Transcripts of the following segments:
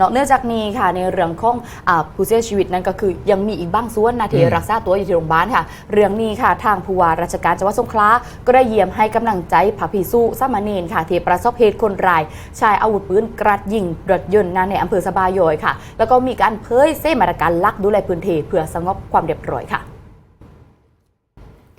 นอกเหนือจากนี้ค่ะในเรื่องของอาผู้เสียชีวิตนั้นก็คือยังมีอีกบางส่วนนะที่อืมรักษาตัวอยู่ที่โรงพยาบาลค่ะ เรื่องนี้ค่ะทางผู้ว่าราชการจังหวัดสงขลาก็ได้เยี่ยมให้กำลังใจพระภิกษุสามเณรค่ะที่ประสบเหตุคนร้ายใช้อาวุธปืนกราดยิงรถยนต์นะในอำเภอสะบายอยค่ะ แล้วก็มีการเผยเส้นมาตรการลักดูแลพื้นที่เพื่อสงบความเรียบร้อยค่ะ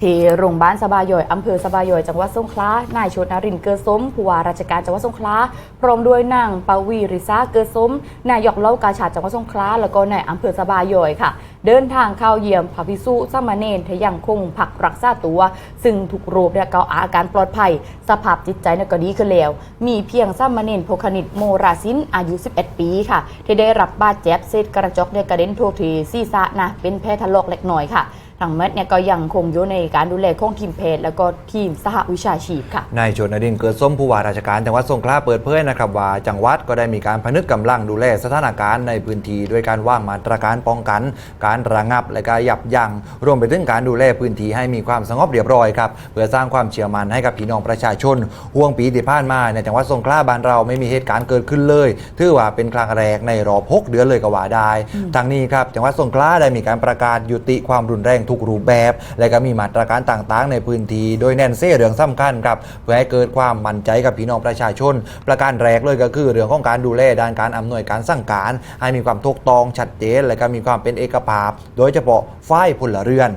ที่โรงพยาบาลสบายอยอำเภอสบายอยจังหวัดสงขลานายชนนรินเกิดสมผู้ว่าราชการจังหวัดสงขลาพร้อมด้วยนางปวีริซาเกิดสมนายกเล่ากาชาดจังหวัดสงขลาแล้วก็นายอำเภอสบายอยค่ะ เดินทางเข้าเยี่ยมพระภิกษุสามเณรที่ยังคงพักรักษาตัว ซึ่งทุกรูปเนี่ยก็อาการปลอดภัย สภาพจิตใจเนี่ยก็ดีขึ้นแล้ว มีเพียงสามเณรโพคณิตโมราสินอายุ 11 ปีค่ะ ที่ได้รับบาดเจ็บเศษกระจกเนี่ยกระเด็นทั่วที่ศีรษะนะเป็นแผลถลอกเล็กน้อยค่ะ ทั้งหมดเนี่ยก็ยังคงอยู่ในการดูแลของทีมแพทย์แล้วก็ทีมสหวิชาชีพค่ะ นายชนรินทร์เกิดส้มผู้ว่าราชการจังหวัดสงขลาเปิดเผยนะครับว่าจังหวัดก็ได้มีการพนึกกำลังดูแลสถานการณ์ในพื้นที่ด้วยการว่างมาตรการป้องกัน การระงับและการยับยั้งรวมไปถึงการดูแลพื้นที่ให้มีความสงบเรียบร้อยครับเพื่อสร้างความเชื่อมั่นให้กับพี่น้องประชาชนห่วงปีที่ผ่านมาในจังหวัดสงขลาบ้านเราไม่มีเหตุการณ์เกิดขึ้นเลย ถือว่าเป็นครั้งแรกในรอบ6เดือนเลยก็ว่าได้ทางนี้ครับจังหวัดสงขลาได้มีการประกาศยุติความรุนแรงทุกรูปแบบ และก็มีมาตรการต่างๆ ในพื้นที่โดยแน่นเส้เรื่องสำคัญครับเพื่อให้เกิดความมั่นใจกับพี่น้องประชาชน ประการแรกเลยก็คือเรื่องของการดูแลด้านการอำนวยการสั่งการ ให้มีความถูกต้องชัดเจน และก็มีความเป็นเอกภาพ โดยเฉพาะฝ่ายพลเรือน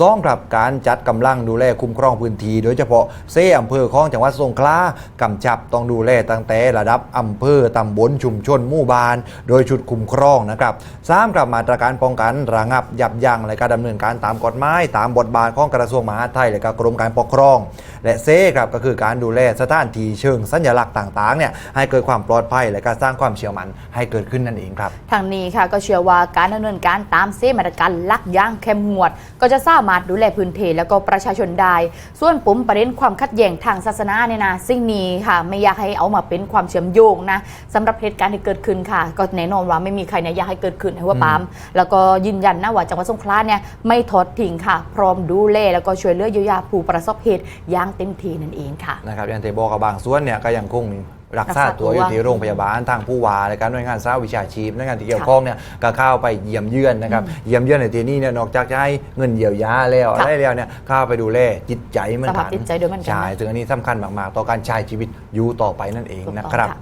สองครับการจัดกำลังดูแลคุ้มครองพื้นที่โดยเฉพาะเซ่อำเภอของจังหวัดสงขลากำชับต้องดูแลตั้งแต่ระดับอำเภอตำบลชุมชนหมู่บ้าน โดยชุดคุ้มครองนะครับสามครับมาตรการป้องกันระงับยับยั้งและก็ดำเนินการตามกฎหมายตามบทบาทของกระทรวงมหาดไทยและก็กรมการปกครอง และเซครับก็คือการดูแลสถานที่เชิงสัญลักษณ์ต่างๆเนี่ยให้เกิดความปลอดภัยและการสร้างความเชื่อมั่นให้เกิดขึ้นนั่นเองครับทางนี้ค่ะก็เชื่อว่าการดำเนินการตามเส้นมาตรการลักย่างเข้มงวด ก็จะสามารถดูแลพื้นที่แล้วก็ประชาชนได้ส่วนปุ่มประเด็นความขัดแย้งทางศาสนาเนี่ยนะสิ่งนี้ค่ะ ไม่อยากให้เอามาเป็นความเชื่อมโยงนะสำหรับเหตุการณ์ที่เกิดขึ้นค่ะ ก็แน่นอนว่าไม่มีใครเนี่ยอยากให้เกิดขึ้นให้ว่าปาล์มแล้วก็ยืนยันนะว่าจังหวัดสงขลาเนี่ยไม่ทอดทิ้งค่ะ พร้อมดูแลแล้วก็ช่วยเหลือเยียวยาผู้ประสบเหตุอย่างเต็มที่นั่นเองค่ะนะครับอย่างที่บอกกับบางส่วนเนี่ยก็ยังคงรักษาตัวรักษาตัวอยู่ที่โรงพยาบาลทางผู้ว่าและการหน่วยงานสาวิชาชีพหน่วยงานที่เกี่ยวข้องเนี่ยก็เข้าไปเยี่ยมเยือนนะครับเยี่ยมเยือนในที่นี้เนี่ยนอกจากจะให้เงินเยียวยาแล้วค่ะอะไรแล้วเนี่ยเข้าไปดูแลจิตใจเหมือนสกัภาพจิตใจด้วยเหมือนกันใช่ซึ่งอันนี้สำคัญมากๆ ต่อการใช้ชีวิตอยู่ต่อไปนั่นเองถูกต้องนะครับ ค่ะ